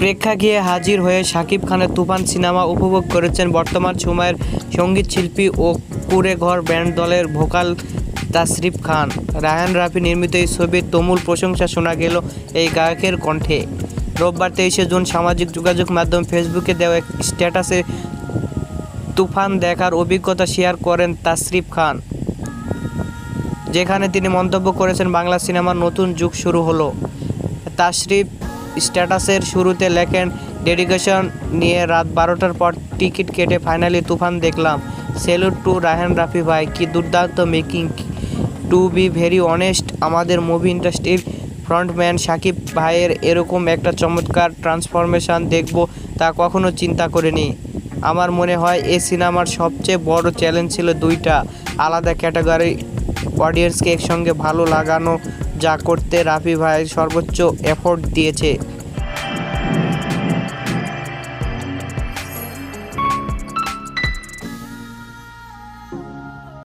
প্রেক্ষাগৃহে হাজির হয়ে শাকিব খানের তুফান সিনেমা উপভোগ করেছেন বর্তমান সময়ের সংগীত শিল্পী ও কুড়ে ঘর ব্যান্ড দলের ভোকাল তাসরিফ খান। রায়ান রাফি নির্মিত এই ছবির তুমুল প্রশংসা শোনা গেল এই গায়কের কণ্ঠে। রোববার তেইশে জুন সামাজিক যোগাযোগ মাধ্যম ফেসবুকে দেওয়া এক স্ট্যাটাসে তুফান দেখার অভিজ্ঞতা শেয়ার করেন তাসরিফ খান। যেখানে তিনি মন্তব্য করেছেন, বাংলা সিনেমার নতুন যুগ শুরু হলো। তাশরিফ স্ট্যাটাসের শুরুতে লেখেন, ডেডিকেশন নিয়ে রাত বারোটার পর টিকিট কেটে ফাইনালি তুফান দেখলাম। সেলুট টু রায়হান রাফি ভাই, কি দুর্দান্ত making. To be very honest, আমাদের মুভি ইন্ডাস্ট্রির ফ্রন্টম্যান সাকিব ভাইয়ের এরকম একটা চমৎকার ট্রান্সফরমেশন দেখব তা কখনো চিন্তা করিনি। আমার মনে হয় এই সিনেমার সবচেয়ে বড় চ্যালেঞ্জ ছিল দুইটা, আলাদা ক্যাটাগরি অডিয়েন্সকে একসঙ্গে ভালো লাগানো যা করতে রাফি ভাই সর্বোচ্চ এফোর্ট দিয়েছে।